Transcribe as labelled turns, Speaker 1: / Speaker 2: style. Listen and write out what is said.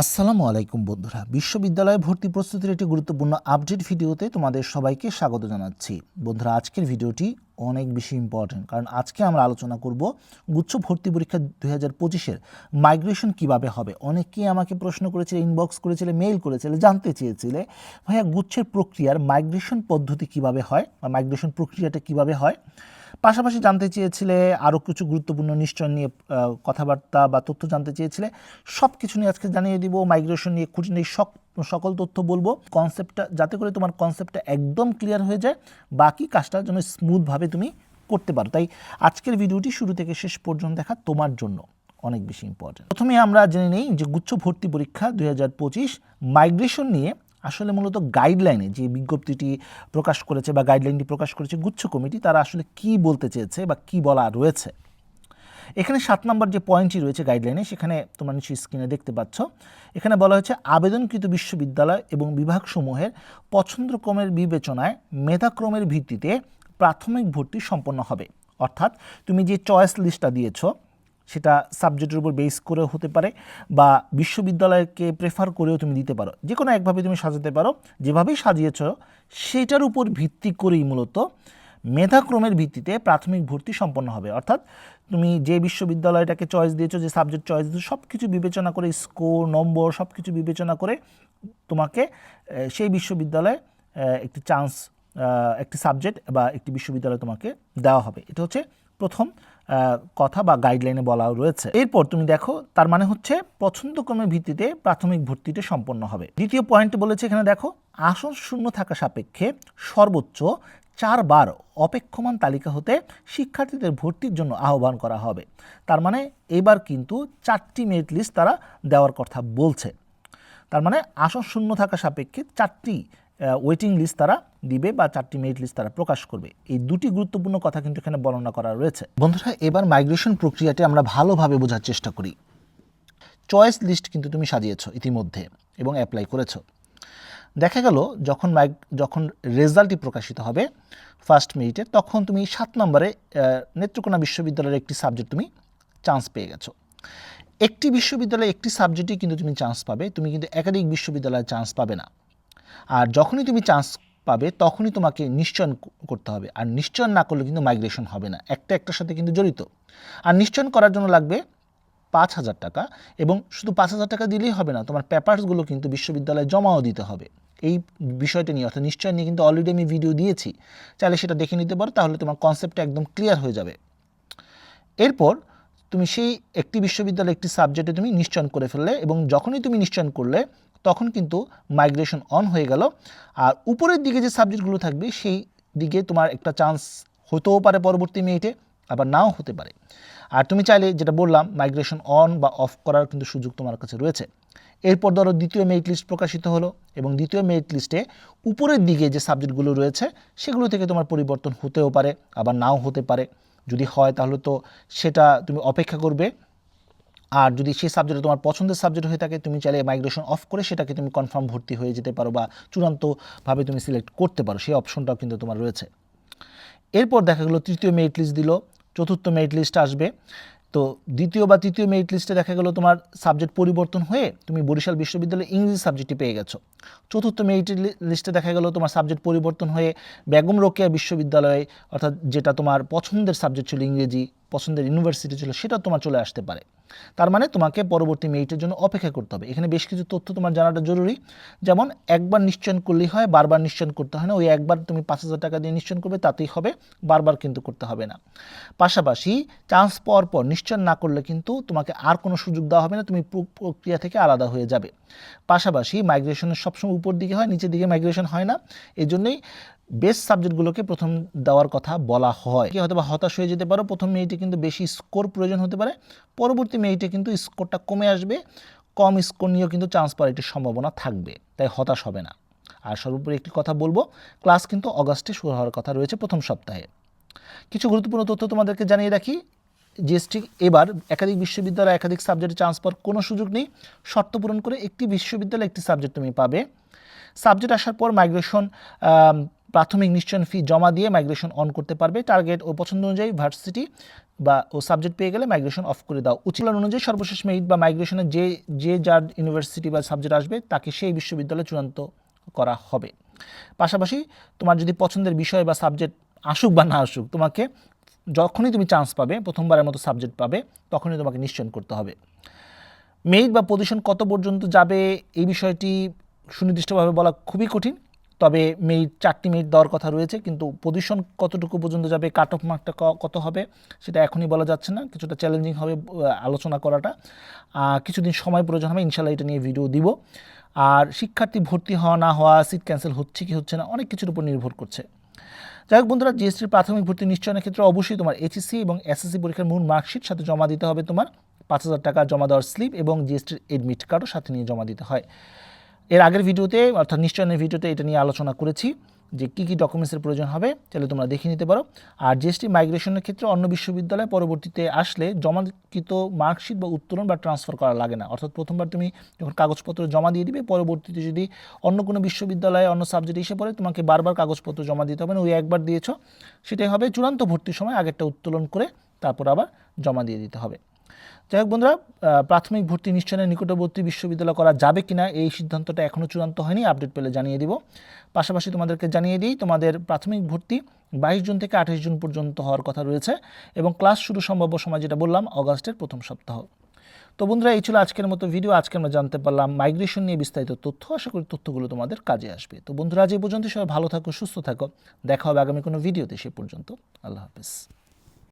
Speaker 1: আসসালামু আলাইকুম বন্ধুরা। বিশ্ববিদ্যালয়ে ভর্তি প্রস্তুতির একটি গুরুত্বপূর্ণ আপডেট ভিডিওতে তোমাদের সবাইকে স্বাগত জানাচ্ছি। বন্ধুরা, আজকের ভিডিওটি অনেক বেশি ইম্পর্টেন্ট কারণ আজকে আমরা আলোচনা করব গুচ্ছ ভর্তি পরীক্ষা দুই হাজার পঁচিশের মাইগ্রেশন কীভাবে হবে। অনেকেই আমাকে প্রশ্ন করেছিলে ইনবক্স করেছিলে মেইল করেছিলে, জানতে চেয়েছিলে, ভাইয়া, গুচ্ছের প্রক্রিয়ার মাইগ্রেশন পদ্ধতি কীভাবে হয় বা মাইগ্রেশন প্রক্রিয়াটা কীভাবে হয়? পাশাপাশি জানতে চেয়েছিলে আরও কিছু গুরুত্বপূর্ণ নিশ্চয় নিয়ে কথাবার্তা বা তথ্য জানতে চেয়েছিলে সব কিছু নিয়ে আজকে জানিয়ে দিব মাইগ্রেশন নিয়ে খুঁটিনাটি সক, সকল তথ্য বলব। কনসেপ্টটা যাতে করে তোমার কনসেপ্টটা একদম ক্লিয়ার হয়ে যায়, বাকি কাজটা যেন স্মুথভাবে তুমি করতে পারো। তাই আজকের ভিডিওটি শুরু থেকে শেষ পর্যন্ত দেখা তোমার জন্য অনেক বেশি ইম্পর্টেন্ট প্রথমে আমরা জেনে নেই যে গুচ্ছ ভর্তি পরীক্ষা দু হাজার পঁচিশ মাইগ্রেশন নিয়ে আসলে মূলত গাইডলাইনে যে বিজ্ঞপ্তিটি প্রকাশ করেছে বা গাইডলাইনটি প্রকাশ করেছে গুচ্ছ কমিটি, তারা আসলে কি বলতে চেয়েছে বা কি বলা রয়েছে। এখানে সাত নম্বর যে পয়েন্টটি রয়েছে গাইডলাইনে সেখানে তোমার নিশ্চয়ই স্ক্রিনে দেখতে পাচ্ছ। এখানে বলা হয়েছে, আবেদনকৃত বিশ্ববিদ্যালয় এবং বিভাগসমূহের পছন্দক্রমের বিবেচনায় মেধাক্রমের ভিত্তিতে প্রাথমিক ভর্তি সম্পন্ন হবে। অর্থাৎ তুমি যে চয়েস লিস্টটা দিয়েছ সেটা সাবজেক্টের উপর বেস করেও হতে পারে বা বিশ্ববিদ্যালয়কে প্রেফার করেও তুমি দিতে পারো। যে কোনো একভাবে তুমি সাজাতে পারো, যেভাবেই সাজিয়েছ, সেটার উপর ভিত্তি করেই মূলত মেধাক্রমের ভিত্তিতে প্রাথমিক ভর্তি সম্পন্ন হবে। অর্থাৎ তুমি যে বিশ্ববিদ্যালয়টাকে চয়েস দিয়েছ, যে সাবজেক্ট চয়েস দিয়েছ সব কিছু বিবেচনা করে স্কোর নম্বর সব কিছু বিবেচনা করে তোমাকে সেই বিশ্ববিদ্যালয়ে একটি চান্স একটি সাবজেক্ট বা একটি বিশ্ববিদ্যালয় তোমাকে দেওয়া হবে। এটা হচ্ছে প্রথম কথা বা গাইডলাইনে বলা রয়েছে। এরপর তুমি দেখো, তার মানে হচ্ছে পছন্দক্রমের ভিত্তিতে প্রাথমিক ভর্তিটা সম্পন্ন হবে। দ্বিতীয় পয়েন্ট বলেছে এখানে দেখো, আসন শূন্য থাকা সাপেক্ষে সর্বোচ্চ চারবার অপেক্ষমান তালিকা হতে শিক্ষার্থীদের ভর্তির জন্য আহ্বান করা হবে। তার মানে এবার কিন্তু চারটি মেরিট লিস্ট তারা দেওয়ার কথা বলছে। তার মানে আসন শূন্য থাকা সাপেক্ষে চারটি ওয়েটিং লিস্ট তারা দিবে বা চারটি মেরিট লিস্ট তারা প্রকাশ করবে। এই দুটি গুরুত্বপূর্ণ কথা কিন্তু এখানে বর্ণনা করা রয়েছে। বন্ধুরা, এবার মাইগ্রেশন প্রক্রিয়াটি আমরা ভালোভাবে বোঝার চেষ্টা করি। চয়েস লিস্ট কিন্তু তুমি সাজিয়েছ ইতিমধ্যে এবং অ্যাপ্লাই করেছ। দেখা গেল, যখন মাইক যখন রেজাল্টটি প্রকাশিত হবে ফার্স্ট মেরিটের তখন তুমি সাত নম্বরে নেত্রকোনা বিশ্ববিদ্যালয়ের একটি সাবজেক্ট তুমি চান্স পেয়ে গেছো। একটি বিশ্ববিদ্যালয়ে একটি সাবজেক্টই কিন্তু তুমি চান্স পাবে, তুমি কিন্তু একাধিক বিশ্ববিদ্যালয়ে চান্স পাবে না। আর যখনই তুমি চান্স পাবে, তখনই তোমাকে নিশ্চয়ন করতে হবে। আর নিশ্চয়ন না করলে কিন্তু মাইগ্রেশন হবে না। একটা একটার সাথে কিন্তু জড়িত। আর নিশ্চয়ন করার জন্য লাগবে পাঁচ হাজার টাকা এবং শুধু পাঁচ হাজার টাকা দিলেই হবে না, তোমার পেপারসগুলো কিন্তু বিশ্ববিদ্যালয়ে জমাও দিতে হবে। এই বিষয়টা নিয়ে, অর্থাৎ নিশ্চয় নিয়ে কিন্তু অলরেডি আমি ভিডিও দিয়েছি। চাইলে সেটা দেখে নিতে পারো, তাহলে তোমার কনসেপ্টটা একদম ক্লিয়ার হয়ে যাবে। এরপর তুমি সেই একটি বিশ্ববিদ্যালয়ে একটি সাবজেক্টে তুমি নিশ্চয়ন করে ফেললে এবং যখনই তুমি নিশ্চয়ন করলে তখন কিন্তু মাইগ্রেশন অন হয়ে গেল। আর উপরের দিকে যে সাবজেক্টগুলো থাকবে, সেই দিকে তোমার একটা চান্স হতেও পারে পরবর্তী মিনিটে আবার নাও হতে পারে। আর তুমি চাইলে যেটা বললাম মাইগ্রেশন অন বা অফ করার কিন্তু সুযোগ তোমার কাছে রয়েছে। এরপর ধরো দ্বিতীয় মেরিট লিস্ট প্রকাশিত হলো এবং দ্বিতীয় মেরিট লিস্টে উপরের দিকে যে সাবজেক্টগুলো রয়েছে, সেগুলো থেকে তোমার পরিবর্তন হতেও পারে, আবার নাও হতে পারে। যদি হয় তাহলে তো সেটা তুমি অপেক্ষা করবে। আর যদি সেই সাবজেক্টে তোমার পছন্দের সাবজেক্ট হয়ে থাকে, তুমি চাইলে মাইগ্রেশন অফ করে সেটাকে তুমি কনফার্ম ভর্তি হয়ে যেতে পারো বা চূড়ান্তভাবে তুমি সিলেক্ট করতে পারো। সেই অপশনটাও কিন্তু তোমার রয়েছে। এরপর দেখা গেলো তৃতীয় মেরিট লিস্ট দিল, চতুর্থ মেরিট লিস্ট আসবে। তো দ্বিতীয় বা তৃতীয় মেরিট লিস্টে দেখা গেলো তোমার সাবজেক্ট পরিবর্তন হয়ে তুমি বরিশাল বিশ্ববিদ্যালয়ে ইংরেজি সাবজেক্টটি পেয়ে গেছো। চতুর্থ মেরিট লিস্টে দেখা গেলো তোমার সাবজেক্ট পরিবর্তন হয়ে বেগম রোকেয়া বিশ্ববিদ্যালয়ে, অর্থাৎ যেটা তোমার পছন্দের সাবজেক্ট ছিল ইংরেজি পছন্দের ইউনিভার্সিটি ছিল, সেটা তোমার চলে আসতে পারে। তার মানে তোমাকে পরবর্তী মেরিটের জন্য অপেক্ষা করতে হবে। এখানে বেশ কিছু তথ্য তোমার জানাটা জরুরি। যেমন, একবার নিশ্চয়ন করলেই হয়, বারবার নিশ্চয়ন করতে হয় না। ওই একবার তুমি পাঁচ হাজার টাকা দিয়ে নিশ্চয়ন করবে, তাতেই হবে, বারবার কিন্তু করতে হবে না। পাশাপাশি চান্স পাওয়ার পর নিশ্চয়ন না করলে কিন্তু তোমাকে আর কোনো সুযোগ দেওয়া হবে না, তুমি প্রক্রিয়া থেকে আলাদা হয়ে যাবে। পাশাপাশি মাইগ্রেশনের সবসময় উপর দিকে হয়, নিচের দিকে মাইগ্রেশন হয় না। এই জন্যই বেস্ট সাবজেক্টগুলোকে প্রথম দেওয়ার কথা বলা হয়। কি হয়তো বা হতাশ হয়ে যেতে পারো, প্রথম মেয়েটি কিন্তু বেশি স্কোর প্রয়োজন হতে পারে, পরবর্তী মেয়েটি কিন্তু স্কোরটা কমে আসবে, কম স্কোর নিয়েও কিন্তু চান্স পাওয়ার একটি সম্ভাবনা থাকবে, তাই হতাশ হবে না। আর সর্বোপরি একটি কথা বলব, ক্লাস কিন্তু অগাস্টে শুরু হওয়ার কথা রয়েছে প্রথম সপ্তাহে। কিছু গুরুত্বপূর্ণ তথ্য তোমাদেরকে জানিয়ে রাখি, জিএসটি এবার একাধিক বিশ্ববিদ্যালয় একাধিক সাবজেক্টে চান্স পাওয়ার কোনো সুযোগ নেই, শর্ত পূরণ করে একটি বিশ্ববিদ্যালয়ে একটি সাবজেক্ট তুমি পাবে। সাবজেক্ট আসার পর মাইগ্রেশন প্রাথমিক নিশ্চয়ন ফি জমা দিয়ে মাইগ্রেশন অন করতে পারবে। টার্গেট ও পছন্দ অনুযায়ী ভার্সিটি বা ও সাবজেক্ট পেয়ে গেলে মাইগ্রেশন অফ করে দাও। উচিত অনুযায়ী সর্বশেষ মেরিট বা মাইগ্রেশনে যে যে যার ইউনিভার্সিটি বা সাবজেক্ট আসবে, তাকে সেই বিশ্ববিদ্যালয়ে চূড়ান্ত করা হবে। পাশাপাশি তোমার যদি পছন্দের বিষয় বা সাবজেক্ট আসুক বা না আসুক, তোমাকে যখনই তুমি চান্স পাবে, প্রথমবারের মতো সাবজেক্ট পাবে, তখনই তোমাকে নিশ্চয়ন করতে হবে। মেরিট বা পজিশন কত পর্যন্ত যাবে, এই বিষয়টি সুনির্দিষ্টভাবে বলা খুবই কঠিন। তবে মেরিট চারটি মেরিট দেওয়ার কথা রয়েছে, কিন্তু পজিশন কতটুকু পর্যন্ত যাবে কাট অফ মার্কটা কত হবে, সেটা এখনই বলা যাচ্ছে না। কিছুটা চ্যালেঞ্জিং হবে আলোচনা করাটা। কিছুদিন সময় প্রয়োজন হবে ইনশাল্লাহ এটা নিয়ে ভিডিও দিব। আর শিক্ষার্থী ভর্তি হওয়া, না হওয়া সিট ক্যান্সেল হচ্ছে কি হচ্ছে না, অনেক কিছুর উপর নির্ভর করছে। যাই হোক বন্ধুরা জিএসটির প্রাথমিক ভর্তি নিশ্চয়নের ক্ষেত্রে অবশ্যই তোমার এইচএসসি এবং এসএসসি পরীক্ষার মূল মার্কশিট সাথে জমা দিতে হবে তোমার। পাঁচ হাজার টাকা জমা দেওয়ার স্লিপ এবং জিএসটির এডমিট কার্ডও সাথে নিয়ে জমা দিতে হয়। এর আগের ভিডিওতে, অর্থাৎ নিশ্চয়নের ভিডিওতে এটা নিয়ে আলোচনা করেছি যে কী কী ডকুমেন্টসের প্রয়োজন হবে, তাহলে তোমরা দেখে নিতে পারো। আর জিএসটি মাইগ্রেশনের ক্ষেত্রে অন্য বিশ্ববিদ্যালয়ে পরবর্তীতে আসলে জমাকৃত মার্কশিট বা উত্তোলন বা ট্রান্সফার করা লাগে না। অর্থাৎ প্রথমবার তুমি যখন কাগজপত্র জমা দিয়ে দিবে, পরবর্তীতে যদি অন্য কোনো বিশ্ববিদ্যালয়ে অন্য সাবজেক্ট এসে পড়ে, তোমাকে বারবার কাগজপত্র জমা দিতে হবে না, ওই একবার দিয়েছ, সেটাই হবে চূড়ান্ত ভর্তির সময় আগেরটা উত্তোলন করে তারপর আবার জমা দিয়ে দিতে হবে। যাই হোক বন্ধুরা প্রাথমিক ভর্তি নিশ্চয়নের নিকটবর্তী বিশ্ববিদ্যালয় করা যাবে কিনা এই সিদ্ধান্তটা এখনও চূড়ান্ত হয়নি, আপডেট পেলে জানিয়ে দিব। পাশাপাশি তোমাদেরকে জানিয়ে দিই, তোমাদের প্রাথমিক ভর্তি বাইশ জুন থেকে আঠাশ জুন পর্যন্ত হওয়ার কথা রয়েছে এবং ক্লাস শুরু সম্ভাব্য সময় যেটা বললাম, অগাস্টের প্রথম সপ্তাহ। তো বন্ধুরা, এই ছিল আজকের মতো ভিডিও, আজকে আমরা জানতে পারলাম মাইগ্রেশন নিয়ে বিস্তারিত তথ্য। আশা করি তথ্যগুলো তোমাদের কাজে আসবে। তো বন্ধুরা, আজ এই পর্যন্ত সবাই ভালো থাকো, সুস্থ থাকো। দেখা হবে আগামী কোনো ভিডিওতে, সে পর্যন্ত। আল্লাহ হাফিজ।